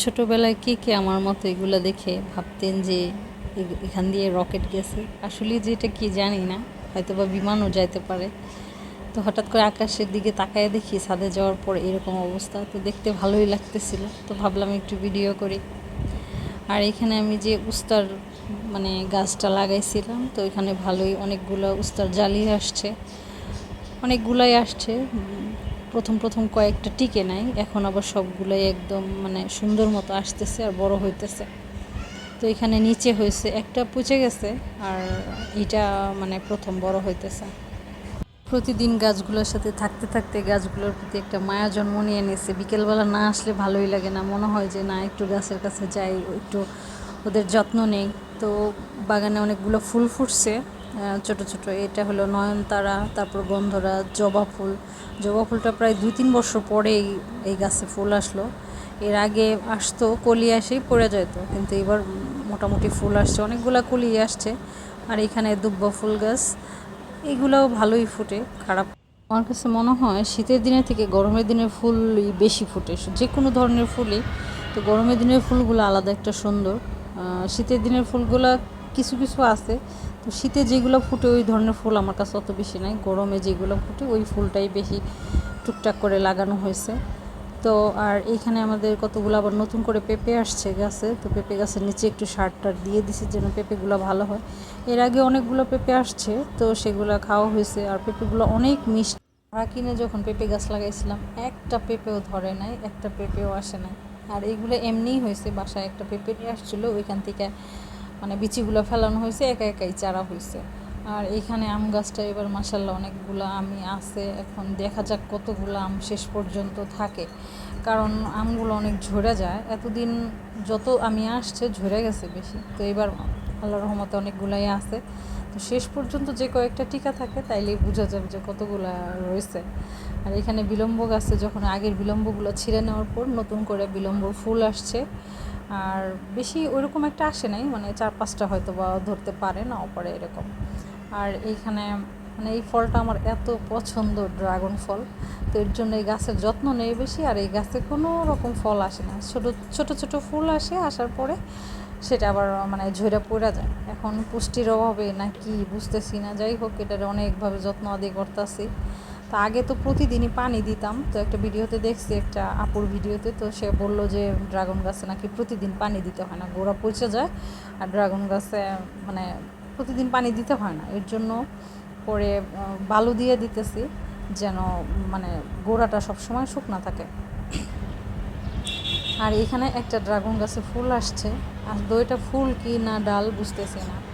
ছোটোবেলায় কে কে আমার মতো এগুলো দেখে ভাবতেন যে এখান দিয়ে রকেট গেছে? আসলে যেটা কি জানি না হয়তো বা বিমানও যাইতে পারে। তো হঠাৎ করে আকাশের দিকে তাকায় দেখি ছাদে যাওয়ার পর এরকম অবস্থা, তো দেখতে ভালোই লাগতেছিল। তো ভাবলাম একটু ভিডিও করি। আর এখানে আমি যে উস্তার মানে গাছটা লাগাইছিলাম, তো এখানে ভালোই অনেকগুলো উস্তার জ্বালিয়ে আসছে। অনেকগুলাই আসছে প্রথম প্রথম কয়েকটা টিকে নাই। এখন আবার সবগুলাই একদম মানে সুন্দর মতো আসতেছে আর বড় হইতেছে। তো এখানে নিচে হয়েছে, একটা পচে গেছে আর এটা মানে প্রথম বড় হইতেছে। প্রতিদিন গাছগুলোর সাথে থাকতে থাকতে গাছগুলোর প্রতি একটা মায়া জন্ম নিয়ে নিয়েছে। বিকেলবেলা না আসলে ভালোই লাগে না। মনে হয় যে, না, একটু গাছের কাছে যাই, একটু ওদের যত্ন নেই। তো বাগানে অনেকগুলো ফুল ফুটছে। ছোট ছোট। এটা হলো নয়নতারা, তারপর গন্ধরা, জবা ফুল। জবা ফুলটা প্রায় দুই তিন বছর পরেই এই গাছে ফুল আসলো। এর আগে আসতো, কলি আসেই পড়ে যেত, কিন্তু এবার মোটামুটি ফুল আসছে। অনেকগুলা কলি আসছে, আর এখানে দুব্বা ফুল গাছ। এগুলোও ভালোই ফুটে, খারাপ। আমার কাছে মনে হয় শীতের দিনে থেকে গরমের দিনের ফুলই বেশি ফুটে। যে কোনো ধরনের ফুলই, তো গরমের দিনের ফুলগুলো আলাদা একটা সুন্দর। শীতের দিনের ফুলগুলো কিছু কিছু আছে। তো শীতে যেগুলো ফুটে ওই ধরনের ফুল আমার কাছে অত বেশি নাই। গরমে যেগুলো ফুটে ওই ফুলটাই বেশি টুকটাক করে লাগানো হয়েছে। তো আর এইখানে আমাদের কতগুলো আবার নতুন করে পেঁপে আসছে গাছে। তো পেঁপে গাছের নিচে একটু সার টার দিয়ে দিছি যেন পেঁপেগুলো ভালো হয়। এর আগে অনেকগুলো পেঁপে আসছে, তো সেগুলো খাওয়া হয়েছে। আর পেঁপেগুলো অনেক মিষ্টি। আমরা কিনে যখন পেঁপে গাছ লাগাইছিলাম, একটা পেঁপেও ধরে নাই, একটা পেঁপেও আসে নাই। আর এইগুলো এমনিই হয়েছে, বাসায় একটা পেঁপে নিয়ে আসছিল, ওইখান থেকে মানে বিচিগুলো ফেলানো হয়েছে, একা একাই চারা হয়েছে। আর এখানে আম গাছটা এবার মাসাল্লাহ অনেকগুলো আমি আছে, এখন দেখা যাক কতগুলো আম শেষ পর্যন্ত থাকে। কারণ আমগুলো অনেক ঝরে যায়, এতদিন যত আমি আসছে ঝরে গেছে বেশি। তো এবার আল্লাহ রহমতে অনেকগুলাই আছে। তো শেষ পর্যন্ত যে কয়েকটা টিকা থাকে তাইলে বোঝা যাবে যে কতগুলা রয়েছে। আর এখানে বিলম্ব গাছে যখন আগের বিলম্বগুলো ছিঁড়ে নেওয়ার পর নতুন করে বিলম্ব ফুল আসছে। আর বেশি ওইরকম একটা আসে নাই মানে চার পাঁচটা হয়তো বা ধরতে পারে না পারে এরকম। আর এইখানে মানে এই ফলটা আমার এত পছন্দ, ড্রাগন ফল। তো এর জন্য এই গাছের যত্ন নেই বেশি, আর এই গাছে কোনো রকম ফল আসে না। ছোটো, ছোট ছোট ফুল আসে, আসার পরে সেটা আবার মানে ঝরে পড়া যায়। এখন পুষ্টির অভাবে না কি বুঝতেছি না, যাই হোক, এটার অনেকভাবে যত্ন আদি করতেছি। তা আগে তো প্রতিদিনই পানি দিতাম, তো একটা ভিডিওতে দেখছি, একটা আপুর ভিডিওতে, তো সে বলল যে ড্রাগন গাছে নাকি প্রতিদিন পানি দিতে হয় না, গোড়া পচে যায়, আর ড্রাগন গাছে মানে প্রতিদিন পানি দিতে হয় না। এর জন্য আহ, বালু দিয়ে দিতেছি যেন মানে গোড়াটা সবসময় শুকনা থাকে। আর এখানে একটা ড্রাগন গাছে ফুল আসছে। আর দুইটা ফুল কি না ডাল বুঝতেছি না।